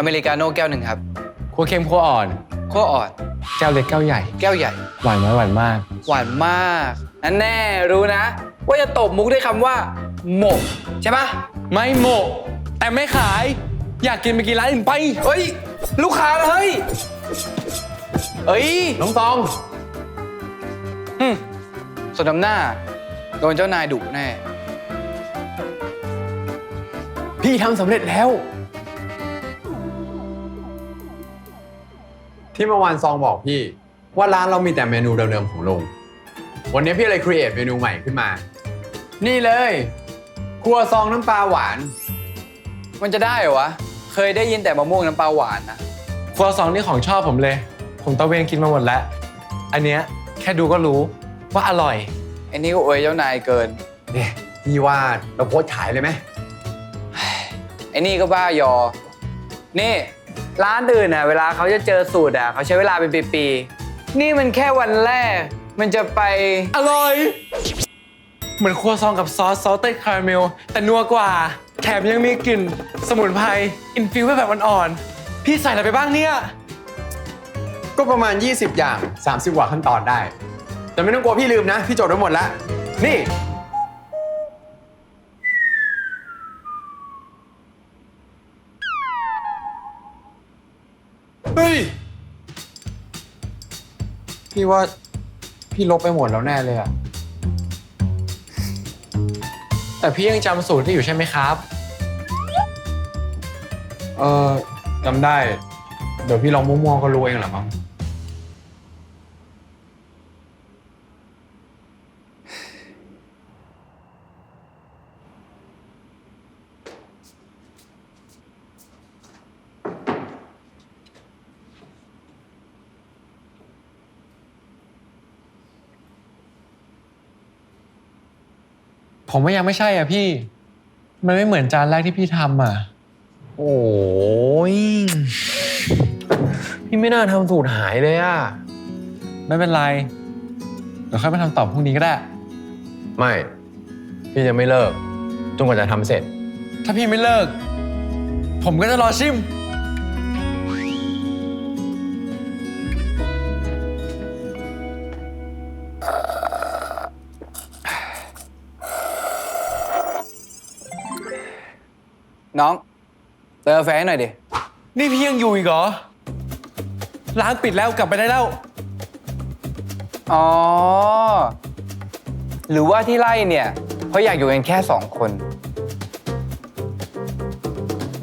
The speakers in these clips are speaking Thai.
อเมริกาโน่แก้วหนึ่งครับคั่วเค็มคั่วอ่อนขั้วอ่อน แก้วเล็กแก้วใหญ่ แก้วใหญ่ หวานไหมหวานมาก หวานมากนั่นแน่รู้นะ ว่าจะตบมุกด้วยคำว่า หมก ใช่ปะไม่โมะแต่ไม่ขาย อยากกินไปกินร้านอื่นไป เฮ้ย ลูกค้าเฮ้ยเอ้ยน้องตองหึสนน้ำหน้า โดนเจ้านายดุแน่ พี่ทำสำเร็จแล้ว ที่เมื่อวานซองบอกพี่ ว่าร้านเรามีแต่เมนูเดิมๆของลุง วันนี้พี่เลยครีเอทเมนูใหม่ขึ้นมา นี่เลย ครัวซองน้ำปลาหวาน มันจะได้เหรอวะ เคยได้ยินแต่มะม่วงน้ำปลาหวานนะ ครัวซองนี่ของชอบผมเลย ผมตะเวนกินมาหมดแล้ว อันเนี้ยแค่ดูก็รู้ว่าอร่อย ไอ้นี่ก็อวยเจ้านายเกิน เนี่ยพี่ว่าเราโพสต์ขายเลยไหมไอ้นี่ก็บ้ายอ นี่ ร้านอื่นน่ะเวลาเขาจะเจอสูตรอะเขาใช้เวลาเป็นปีๆนี่มันแค่วันแรก มันจะไปอร่อย เหมือนครัวซองกับซอสซอสเต้คาราเมล แต่นัวกว่า แถมยังมีกลิ่น สมุนไพรอินฟิวแบบอ่อนๆพี่ใส่อะไรไปบ้างเนี่ยก็ประมาณ 20 อย่าง 30กว่าขั้นตอนได้ แต่ไม่ต้องกลัวพี่ลืมนะ พี่จดไว้หมดแล้ว นี่ ฮ้ย พี่ว่าพี่ลบไปหมดแล้วแน่เลยอะแต่พี่ยังจำสูตรที่อยู่ใช่ไหมครับ เออจำได้ เดี๋ยวพี่ลองมั่วๆก็รู้เองแหละมั้ง ผมว่ายังไม่ใช่อะพี่ มันไม่เหมือนจานแรกที่พี่ทำอะ โอ้ยพี่ไม่น่าทำสูตรหายเลยอะไม่เป็นไร เดี๋ยวค่อยมาทำต่อพรุ่งนี้ก็ได้ ไม่ พี่จะไม่เลิกจนกว่าจะทำเสร็จ ถ้าพี่ไม่เลิก ผมก็จะรอชิม น้อง เติมกาแฟให้หน่อยดิ นี่พี่ยังอยู่อีกเหรอ ร้านปิดแล้วกลับไปได้แล้ว อ๋อ หรือว่าที่ไล่เนี่ย เพราะอยากอยู่กันแค่สองคน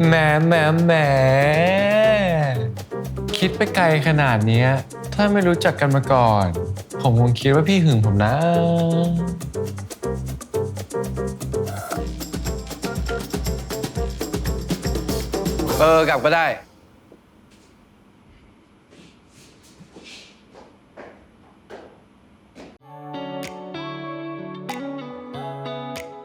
แหมแหมแหมคิดไปไกลขนาดเนี้ย ถ้าไม่รู้จักกันมาก่อน ผมคงคิดว่าพี่หึงผมนะ เออกลับก็ได้